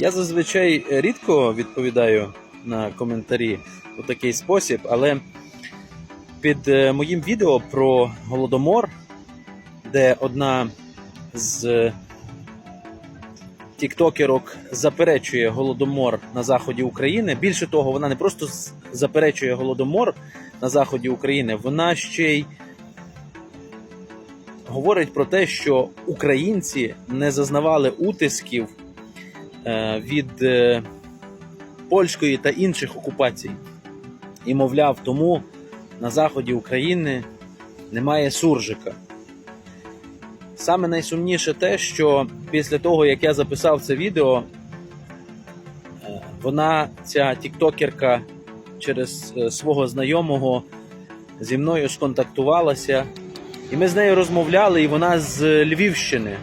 Я зазвичай рідко відповідаю на коментарі у такий спосіб, але під е, моїм відео про голодомор, де одна з тіктокерок заперечує голодомор на заході України. Більше того, вона не просто заперечує голодомор на заході України, вона ще й говорить про те, що українці не зазнавали утисків від е, польської та інших окупацій. І, мовляв, тому на заході України немає суржика. Саме найсумніше те, що після того, як я записав це відео, е, вона, ця тіктокерка, через е, свого знайомого зі мною сконтактувалася, і ми з нею розмовляли, і вона з Львівщини.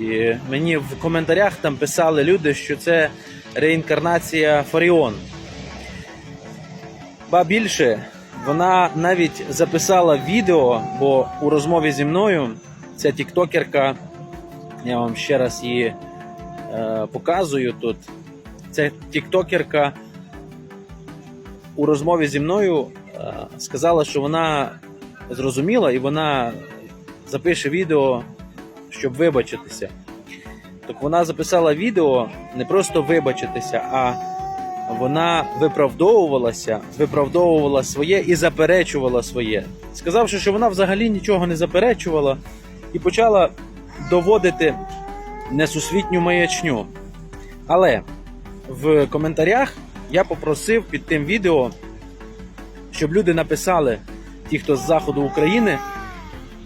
І мені в коментарях там писали люди, що це реінкарнація Фаріон. Ба більше, вона навіть записала відео, бо у розмові зі мною ця тіктокерка, я вам ще раз її е, показую тут. Ця тіктокерка у розмові зі мною е, сказала, що вона зрозуміла і вона запише відео, щоб вибачитися. Так вона записала відео не просто вибачитися, а вона виправдовувалася, виправдовувала своє і заперечувала своє, сказавши, що вона взагалі нічого не заперечувала, і почала доводити несусвітню маячню. Але в коментарях я попросив під тим відео, щоб люди написали, ті, хто з заходу України,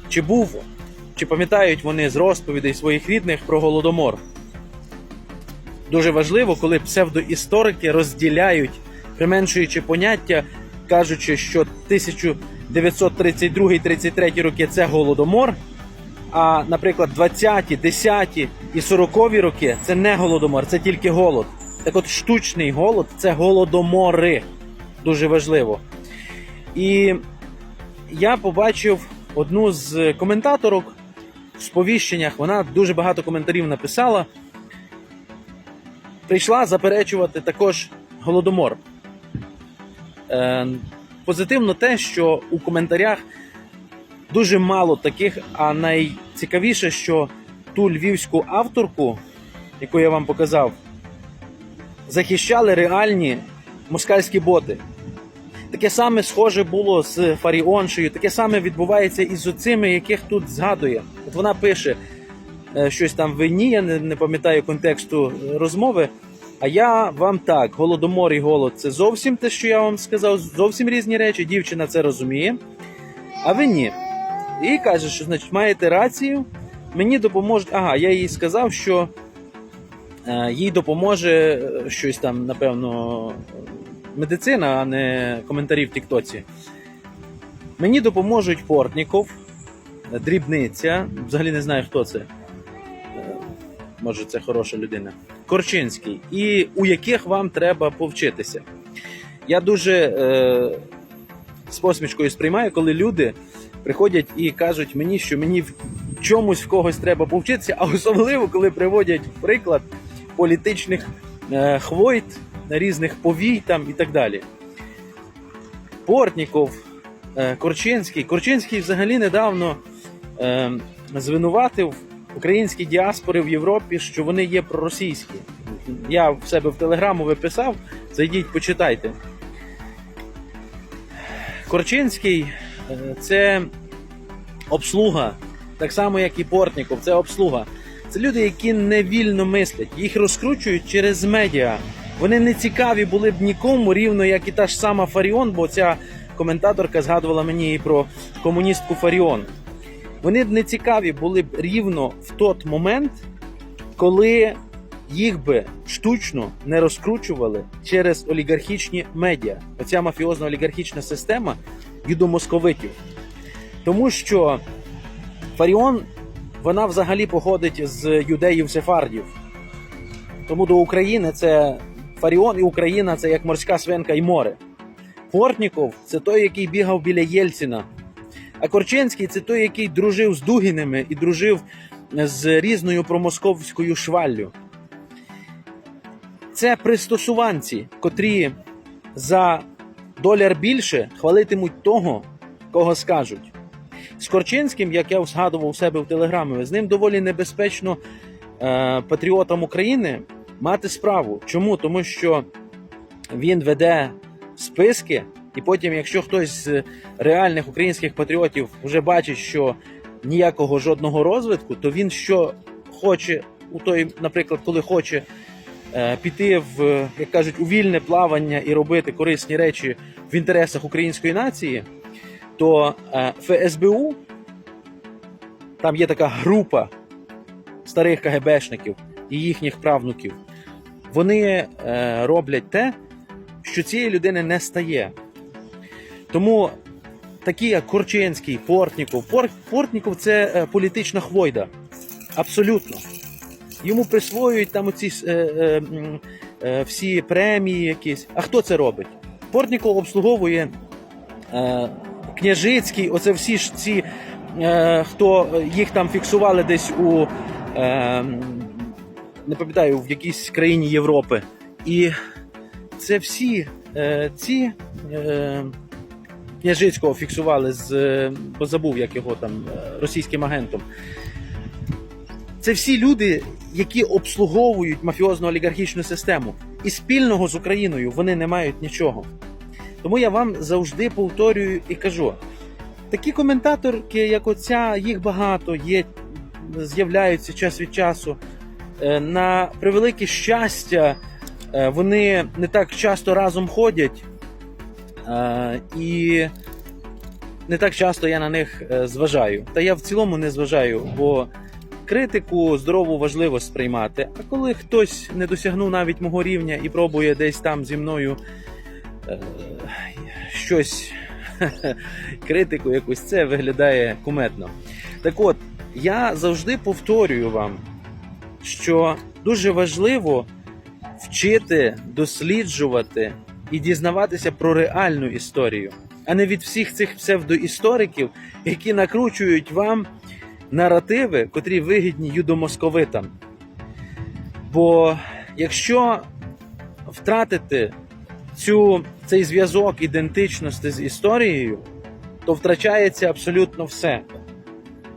чи був, чи пам'ятають вони з розповідей своїх рідних про голодомор. Дуже важливо, коли псевдоісторики розділяють, применшуючи поняття, кажучи, що 1932-33 роки це голодомор. А, наприклад, 20-ті, 10-ті і 40-ві роки це не голодомор, це тільки голод. Так от штучний голод це голодомори. Дуже важливо. І я побачив одну з коментаторок сповіщеннях. Вона дуже багато коментарів написала. Прийшла заперечувати також голодомор. Е, позитивно те, що у коментарях дуже мало таких, а найцікавіше, що ту львівську авторку, яку я вам показав, захищали реальні москальські боти. Таке саме схоже було з Фаріоншею, таке саме відбувається і з оцими, яких тут згадує. От вона пише е, щось там в війні, я не, пам'ятаю контексту е, розмови. А я вам так: голодомор і голод це зовсім те, що я вам сказав, зовсім різні речі. Дівчина це розуміє, а ви ні. І каже, що значить маєте рацію, мені допоможуть. Ага, я їй сказав, що е, їй допоможе щось там, напевно, медицина, а не коментарі в Тіктоці. Мені допоможуть Портніков, дрібниця, взагалі не знаю, хто це. Е, Може, це хороша людина. Корчинський, і у яких вам треба повчитися. Я дуже е, з посмішкою сприймаю, коли люди приходять і кажуть мені, що мені в чомусь в когось треба повчитися, а особливо, коли приводять приклад політичних е, хвойт, різних повій там і так далі. Портніков, е, Корчинський. Корчинський взагалі недавно е, звинуватив українські діаспори в Європі, що вони є проросійські. Я в себе в телеграму виписав, зайдіть, почитайте. Корчинський е, це обслуга, так само, як і Портніков, це обслуга. Це люди, які не вільно мислять, їх розкручують через медіа. Вони не цікаві були б нікому, рівно як і та ж сама Фаріон, бо ця коментаторка згадувала мені і про комуністку Фаріон. Вони б не цікаві були б рівно в той момент, коли їх би штучно не розкручували через олігархічні медіа. Оця мафіозна олігархічна система юдомосковитів. Тому що Фаріон вона взагалі походить з юдеїв сефардів. Тому до України це Фаріон і Україна це як морська свинка і море. Портніков це той, який бігав біля Єльцина. А Корчинський це той, який дружив з Дугіними і дружив з різною промосковською шваллю. це пристосуванці, котрі за доляр більше хвалитимуть того, кого скажуть. З Корчинським, як я згадував у себе в телеграмі, з ним доволі небезпечно е, патріотам України мати справу. Чому? Тому що він веде списки, і потім, якщо хтось з реальних українських патріотів вже бачить, що ніякого жодного розвитку, то він що хоче у той, наприклад, коли хоче е, піти в, як кажуть, у вільне плавання і робити корисні речі в інтересах української нації, то е, ФСБУ там є така група старих КГБшників і їхніх правнуків. Вони е, роблять те, що цієї людини не стає. Тому такі, як Корчинський, Портніков. Портніков це е, політична хвойда. Абсолютно. Йому присвоюють там оці е, е, е, всі премії якісь. А хто це робить? Портніков обслуговує е, Княжицький, оце всі ж ці, е, хто їх там фіксували десь у. Е, не пам'ятаю, в якійсь країні Європи. І це всі е, ці е, Княжицького фіксували з, бо забув, як його там е, російським агентом. Це всі люди, які обслуговують мафіозну олігархічну систему. І спільного з Україною вони не мають нічого. Тому я вам завжди повторюю і кажу: такі коментаторки, як оця, їх багато, є, з'являються час від часу. Е, На превелике щастя, е, вони не так часто разом ходять, е, і не так часто я на них зважаю. Та я в цілому не зважаю, бо критику здорову важливо сприймати. А коли хтось не досягнув навіть мого рівня і пробує десь там зі мною щось критику якусь, це виглядає кумедно. Так от, я завжди повторюю вам, що дуже важливо вчити, досліджувати і дізнаватися про реальну історію, а не від всіх цих псевдоісториків, які накручують вам наративи, котрі вигідні юдомосковитам. Бо якщо втратити цю, цей зв'язок ідентичності з історією, то втрачається абсолютно все.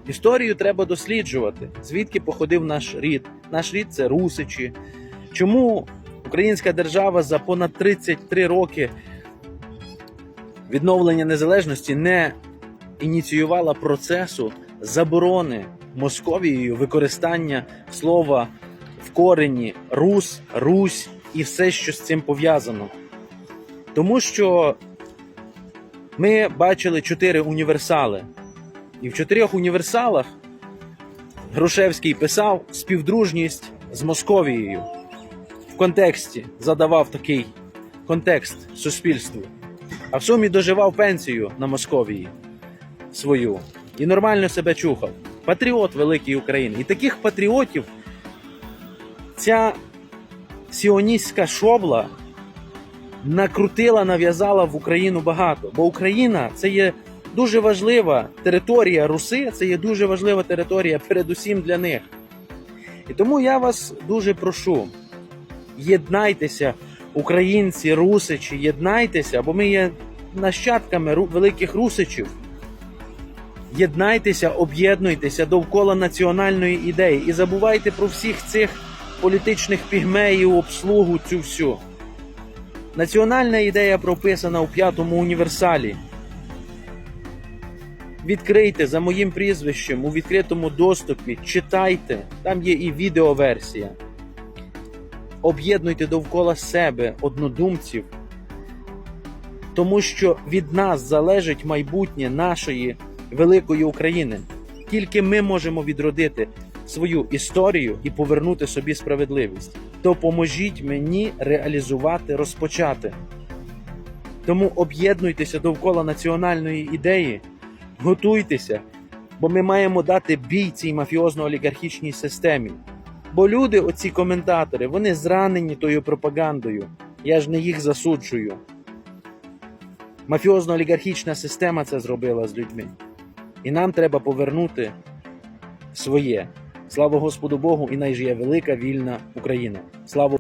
Історію треба досліджувати, звідки походив наш рід. Наш рід це русичі. Чому українська держава за понад 33 роки відновлення незалежності не ініціювала процесу заборони Московією використання слова в корені Рус, Русь і все, що з цим пов'язано? Тому що ми бачили чотири універсали. І в чотирьох універсалах Грушевський писав співдружність з Московією. В контексті задавав такий контекст суспільству. А в сумі доживав пенсію на Московії свою і нормально себе чухав. Патріот великий України. І таких патріотів ця сіоністська шобла накрутила, нав'язала в Україну багато. Бо Україна це є дуже важлива територія Руси, це є дуже важлива територія, передусім для них. І тому я вас дуже прошу: єднайтеся, українці, русичі, єднайтеся, бо ми є нащадками великих русичів. Єднайтеся, об'єднуйтеся довкола національної ідеї і забувайте про всіх цих політичних пігмеїв, обслугу цю всю. Національна ідея прописана у п'ятому універсалі. Відкрийте за моїм прізвищем у відкритому доступі, читайте, там є і відеоверсія. Об'єднуйте довкола себе однодумців, тому що від нас залежить майбутнє нашої великої України. Тільки ми можемо відродити свою історію і повернути собі справедливість. Допоможіть мені реалізувати розпочати. Тому об'єднуйтеся довкола національної ідеї, готуйтеся, бо ми маємо дати бій цій мафіозно-олігархічній системі. Бо люди, оці коментатори, вони зранені тою пропагандою. Я ж не їх засуджую. Мафіозно-олігархічна система це зробила з людьми. І нам треба повернути своє. Слава Господу Богу, і найжиє велика вільна Україна. Слава